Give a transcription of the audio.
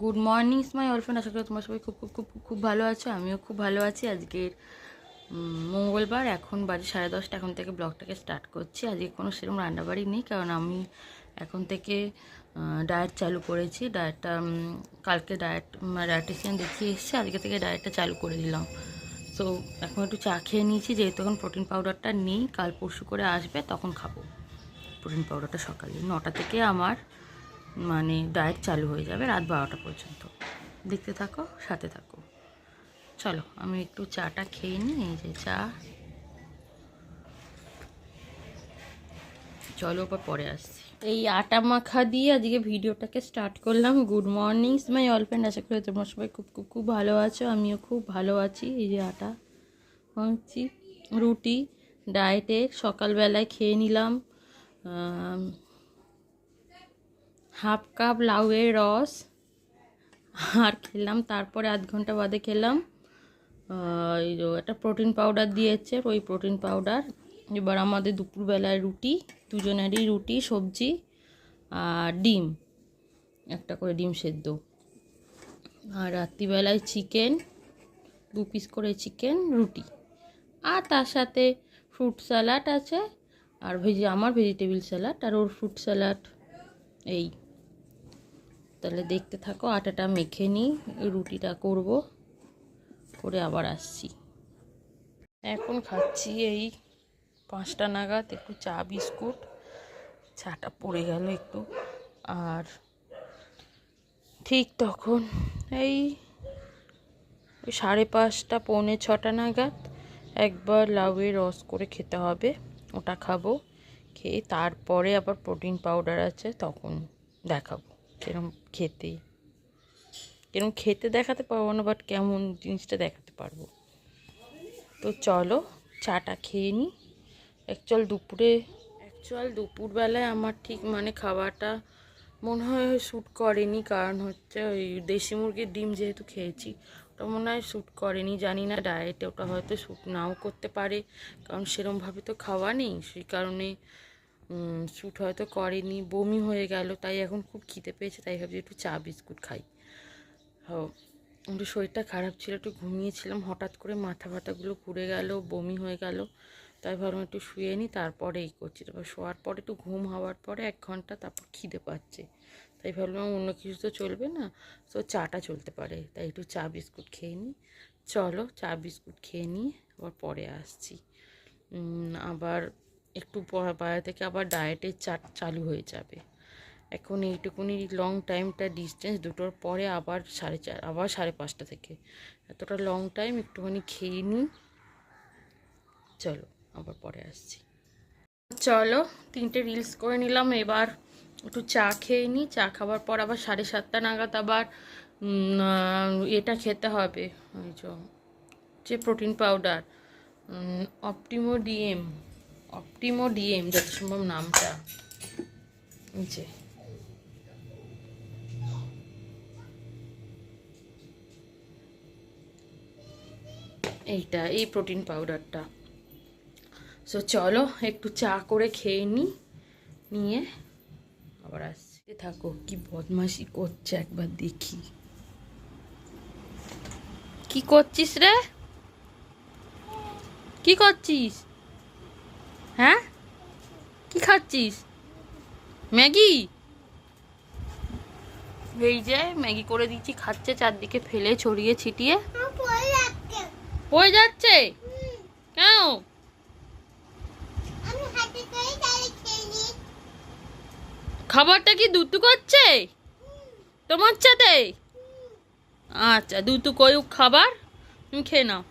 Good morning মাই অলফ্রেন্ড আশা করি তোমার সবাই খুব খুব খুব খুব ভালো আছো, আমিও খুব ভালো আছি। আজকের মঙ্গলবার, এখন বাজে সাড়ে দশটা, এখন থেকে ব্লগটাকে স্টার্ট করছি। আজকে কোনো সেরকম রান্নাবাড়ি নেই, কারণ আমি এখন থেকে ডায়েট চালু করেছি। ডায়েটটা কালকে ডায়েট ডায়েটিশিয়ান দেখিয়ে এসেছি, আজকে থেকে ডায়েটটা চালু করে দিলাম। তো এখন একটু চা খেয়ে নিয়েছি, যেহেতু এখন প্রোটিন পাউডারটা নেই, কাল পরশু করে আসবে, তখন খাব। প্রোটিন পাউডারটা সকালে, নটা থেকে আমার মানে ডায়েট চালু হয়ে যাবে রাত বারোটা পর্যন্ত। দেখতে থাকো, সাথে থাকো। চলো, আমি একটু চাটা খেয়ে নিই, এই যে চা। চলো ওপর পরে আসছি। এই আটা মাখা দিয়ে আজকে ভিডিওটাকে স্টার্ট করলাম। গুড মর্নিং মাই অলফ্রেন্ড আশা করি তোমরা সবাই খুব খুব খুব ভালো আছো। আমিও খুব ভালো আছি। এই যে আটা হচ্ছি রুটি, ডায়েটে সকালবেলায় খেয়ে নিলাম। হাফ কাপ লাউয়ের রস। আর খেলাম, তারপরে আধ ঘণ্টা বাদে খেলাম এই একটা প্রোটিন পাউডার দিয়েছে, ওই প্রোটিন পাউডার এবার আমাদের দুপুরবেলায় রুটি, দুজনেরই রুটি, সবজি আর ডিম, একটা করে ডিম সেদ্ধ। আর রাত্রিবেলায় চিকেন দু পিস করে চিকেন রুটি। আর তার সাথে ফ্রুট স্যালাড আছে, আর ভেজি আমার ভেজিটেবিল স্যালাড আর ওর ফ্রুট স্যালাড এই। তাহলে দেখতে থাকো, আটাটা মেখে নিই, রুটিটা করব, করে আবার আসছি। এখন খাচ্ছি এই পাঁচটা নাগাদ, একটু চা, বিস্কুট, চাটা পড়ে গেল একটু, আর ঠিক তখন এই সাড়ে পাঁচটা, পৌনে ছটা নাগাদ একবার লাউয়ের রস করে খেতে হবে, ওটা খাব, খেয়ে তারপরে আবার প্রোটিন পাউডার আছে, তখন দেখাবো। কিরম খেতে? কিরম খেতে দেখাতে পারব না বাট কেমন জিনিসটা দেখাতে পারব। তো চলো, চাটা খেয়ে নিই অ্যাকচুয়াল দুপুরে অ্যাকচুয়াল দুপুরবেলায় আমার ঠিক মানে খাবারটা মনে হয় শ্যুট করেনি, কারণ হচ্ছে ওই দেশি মুরগির ডিম যেহেতু খেয়েছি, ওটা মনে হয় শ্যুট করেনি। জানি না ডায়েটে ওটা হয়তো শ্যুট নাও করতে পারে, কারণ সেরমভাবে তো খাওয়া নেই, সেই কারণে শ্যুট হয়তো করেনি বমি হয়ে গেল তাই এখন খুব খিদে পেয়েছে তাই ভাবছি একটু চা বিস্কুট খাই। ও, একটু শরীরটা খারাপ ছিল একটু ঘুমিয়েছিলাম হঠাৎ করে মাথা ব্যথাগুলো ঘুরে গেল বমি হয়ে গেল তাই ভাবলাম একটু শুয়ে নিই তারপরে এই করছি তারপর শোয়ার পরে একটু ঘুম হওয়ার পরে এক ঘণ্টা তারপর খিদে পাচ্ছে। তাই ভাবলাম অন্য কিছু তো চলবে না তো চাটা চলতে পারে তাই একটু চা বিস্কুট খেয়ে নিই চলো চা বিস্কুট খেয়ে নিয়ে আবার পরে আসছি। আবার একটু বাইরে থেকে আবার ডায়েটের চাট চালু হয়ে যাবে। এখন এইটুকুনি লং টাইমটা ডিস্টেন্স দুটোর পরে আবার সাড়ে চার, আবার সাড়ে পাঁচটা থেকে। এতটা লং টাইম একটুখানি খেয়ে নিই চলো, আবার পরে আসছি। চলো, তিনটে রিলস করে নিলাম, এবার একটু চা খেয়ে নিই চা খাবার পর আবার সাড়ে সাতটা নাগাদ আবার এটা খেতে হবে। ওই যে protein powder Optimo DM Optimo DM যত সম্ভব নামটা যে। এইটা, এই প্রোটিন পাউডারটা। সো চলো একটু চা করে খেয়ে নিই নিয়ে আবার আসছি। থাকো, কি বদমাশি করছে একবার দেখি। কি করছিস রে? কি করছিস? হ্যাঁ? কি খাচ্ছিস? ম্যাগি? এই যে, ম্যাগি করে দিচ্ছি খাচ্ছে, চারদিকে ফেলে, ছড়িয়ে ছিটিয়ে। পড়ে যাচ্ছে? কেন? খাবারটা কি দুতু করছে? তোমার সাথে? আচ্ছা দুতু করুক খাবার? তুমি খেয়ে নাও।